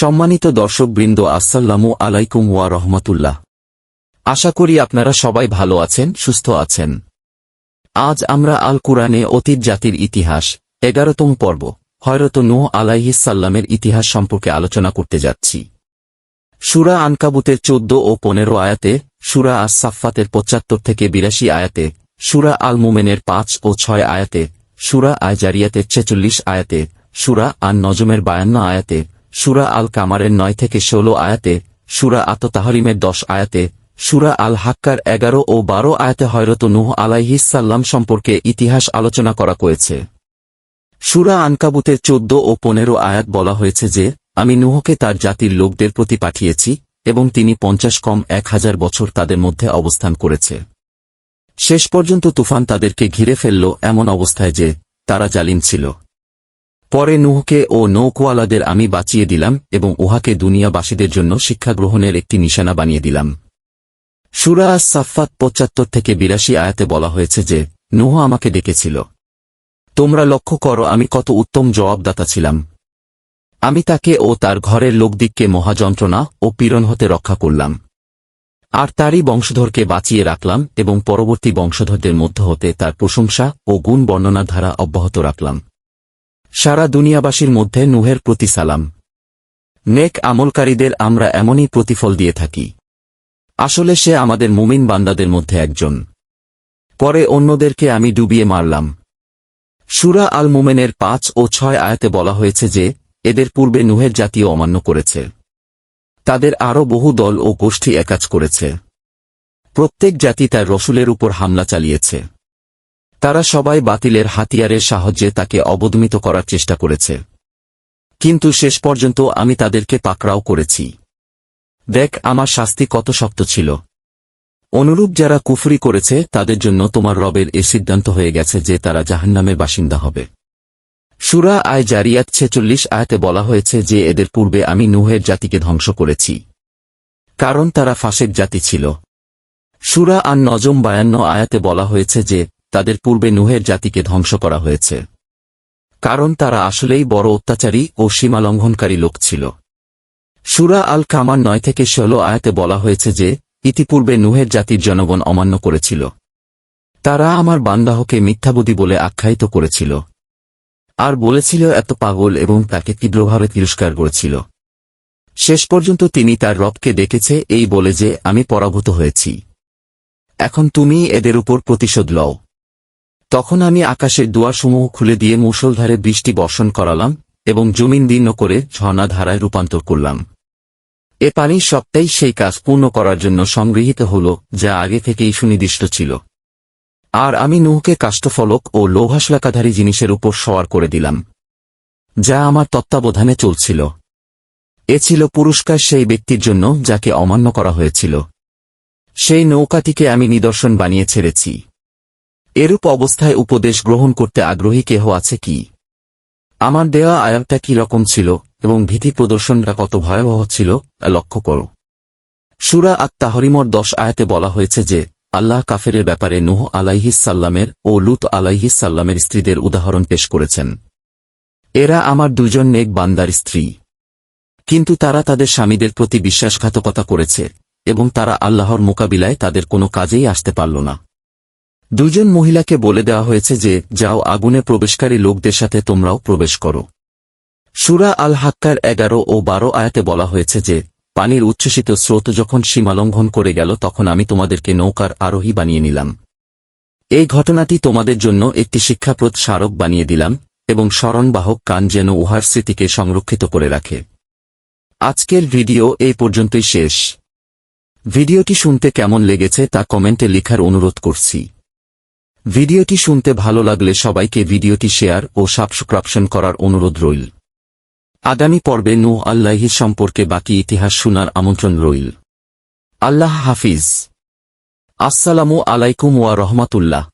সম্মানিত দর্শকবৃন্দ, আসসালামু আলাইকুম ওয়া রহমতুল্লাহ। আশা করি আপনারা সবাই ভালো আছেন, সুস্থ আছেন। আজ আমরা আল কুরআনে অতীত জাতির ইতিহাস, এগারোতম পর্ব, হয়রত নূহ আলাইহিসাল্লামের ইতিহাস সম্পর্কে আলোচনা করতে যাচ্ছি। সুরা আনকাবুতের চোদ্দ ও পনেরো আয়াতে, সুরা আস সাফাতের পঁচাত্তর থেকে বিরাশি আয়াতে, সুরা আল মুমেনের পাঁচ ও ছয় আয়াতে, সুরা আয় জারিয়াতের ছেচল্লিশ আয়াতে, সুরা আন নজমের বায়ান্ন আয়াতে সুরা আল কামারের নয় থেকে ষোলো আয়াতে, সুরা আত তাহরিমের দশ আয়াতে, সুরা আল হাক্কার এগারো ও বারো আয়াতে হয়রত নুহ আলাইহিসাল্লাম সম্পর্কে ইতিহাস আলোচনা করা হয়েছে। সুরা আনকাবুতের চোদ্দ ও পনেরো আয়াত বলা হয়েছে যে, আমি নুহকে তার জাতির লোকদের প্রতি পাঠিয়েছি এবং তিনি পঞ্চাশ কম এক হাজার বছর তাদের মধ্যে অবস্থান করেছে। শেষ পর্যন্ত তুফান তাদেরকে ঘিরে ফেলল এমন অবস্থায় যে, তারা জালিম ছিল। পরে নুহকে ও নৌকোয়ালাদের আমি বাঁচিয়ে দিলাম এবং উহাকে দুনিয়াবাসীদের জন্য শিক্ষা গ্রহণের একটি নিশানা বানিয়ে দিলাম। সুরা সাফাত পঁচাত্তর থেকে বিরাশি আয়াতে বলা হয়েছে যে, নুহ আমাকে ডেকেছিল। তোমরা লক্ষ্য করো, আমি কত উত্তম জবাবদাতা ছিলাম। আমি তাকে ও তার ঘরের লোকদিককে মহাযন্ত্রণা ও পীড়ন হতে রক্ষা করলাম। আর তারই বংশধরকে বাঁচিয়ে রাখলাম এবং পরবর্তী বংশধরদের মধ্য হতে তার প্রশংসা ও গুণ বর্ণনার ধারা অব্যাহত রাখলাম। সারা দুনিয়াবাসীর মধ্যে নুহের প্রতি সালাম। নেক আমলকারীদের আমরা এমনই প্রতিফল দিয়ে থাকি। আসলে সে আমাদের মুমিন বান্দাদের মধ্যে একজন। পরে অন্যদেরকে আমি ডুবিয়ে মারলাম। সুরা আল মুমেনের পাঁচ ও ছয় আয়াতে বলা হয়েছে যে, এদের পূর্বে নুহের জাতীয় অমান্য করেছে। তাদের আরও বহু দল ও গোষ্ঠী একাজ করেছে। প্রত্যেক জাতি তার রসুলের উপর হামলা চালিয়েছে। তারা সবাই বাতিলের হাতিয়ারের সাহায্যে তাকে অবদমিত করার চেষ্টা করেছে। কিন্তু শেষ পর্যন্ত আমি তাদেরকে পাকড়াও করেছি। দেখ, আমার শাস্তি কত শক্ত ছিল। অনুরূপ যারা কুফরি করেছে, তাদের জন্য তোমার রবের এ সিদ্ধান্ত হয়ে গেছে যে তারা জাহান্নামের বাসিন্দা হবে। সুরা আয় জারিয়াত ছেচল্লিশ আয়াতে বলা হয়েছে যে এদের পূর্বে আমি নুহের জাতিকে ধ্বংস করেছি। কারণ তারা ফাঁসেক জাতি ছিল। সুরা আর নজম বায়ান্ন আয়াতে বলা হয়েছে যে তাদের পূর্বে নুহের জাতিকে ধ্বংস করা হয়েছে। কারণ তারা আসলেই বড় অত্যাচারী ও সীমালঙ্ঘনকারী লোক ছিল। সুরা আল কামার নয় থেকে ষোলো আয়াতে বলা হয়েছে যে, ইতিপূর্বে নুহের জাতির জনগণ অমান্য করেছিল। তারা আমার বান্দাহকে মিথ্যাবুদি বলে আখ্যায়িত করেছিল। আর বলেছিল, এত পাগল এবং তাকে তীব্রভাবে তিরস্কার করেছিল। শেষ পর্যন্ত তিনি তার রবকে দেখেছে এই বলে যে, আমি পরাভূত হয়েছি। এখন তুমি এদের উপর প্রতিশোধ লও। তখন আমি আকাশের দুয়ারসমূহ খুলে দিয়ে মুষলধারে বৃষ্টি বর্ষণ করালাম এবং জমিন দীর্ণ করে ঝর্ণাধারায় রূপান্তর করলাম। এ পানি সবটাই সেই কাজ পূর্ণ করার জন্য সংগৃহীত হল, যা আগে থেকেই সুনির্দিষ্ট ছিল। আর আমি নুহকে কাষ্ঠফলক ও লৌহাসলাকাধারী জিনিসের উপর সওয়ার করে দিলাম, যা আমার তত্ত্বাবধানে চলছিল। এ ছিল পুরস্কার সেই ব্যক্তির জন্য, যাকে অমান্য করা হয়েছিল। সেই নৌকাটিকে আমি নিদর্শন বানিয়ে ছেড়েছি। এরূপ অবস্থায় উপদেশ গ্রহণ করতে আগ্রহী কেহ আছে কি? আমার দেওয়া আয়াতটা কি রকম ছিল এবং ভীতি প্রদর্শনটা কত ভয়াবহ ছিল লক্ষ্য করো। সুরা আত তাহরিমর দশ আয়াতে বলা হয়েছে যে, আল্লাহ কাফেরের ব্যাপারে নুহ আলাইহিসাল্লামের ও লুত আলাইহিসাল্লামের স্ত্রীদের উদাহরণ পেশ করেছেন। এরা আমার দুজন নেক বান্দার স্ত্রী। কিন্তু তারা তাদের স্বামীদের প্রতি বিশ্বাসঘাতকতা করেছে এবং তারা আল্লাহর মোকাবিলায় তাদের কোনো কাজেই আসতে পারল না। দুজন মহিলাকে বলে দেওয়া হয়েছে যে, যাও আগুনে প্রবেশকারী লোকদের সাথে তোমরাও প্রবেশ করো। সুরা আল হাক্কার এগারো ও বারো আয়াতে বলা হয়েছে যে, পানির উচ্ছ্বসিত স্রোত যখন সীমালঙ্ঘন করে গেল, তখন আমি তোমাদেরকে নৌকার আরোহী বানিয়ে নিলাম। এই ঘটনাটি তোমাদের জন্য একটি শিক্ষাপ্রদ স্মারক বানিয়ে দিলাম এবং স্মরণবাহক কান যেন উহার স্মৃতিকে সংরক্ষিত করে রাখে। আজকের ভিডিও এই পর্যন্তই শেষ। ভিডিওটি শুনতে কেমন লেগেছে তা কমেন্টে লেখার অনুরোধ করছি। ভিডিওটি শুনতে ভালো লাগলে সবাইকে ভিডিওটি শেয়ার ও সাবস্ক্রাপশন করার অনুরোধ রইল। আগামী পর্বে নু আল্লাহি সম্পর্কে বাকি ইতিহাস শোনার আমন্ত্রণ রইল। আল্লাহ হাফিজ। আসসালামু আলাইকুম ওয়া রহমাতুল্লাহ।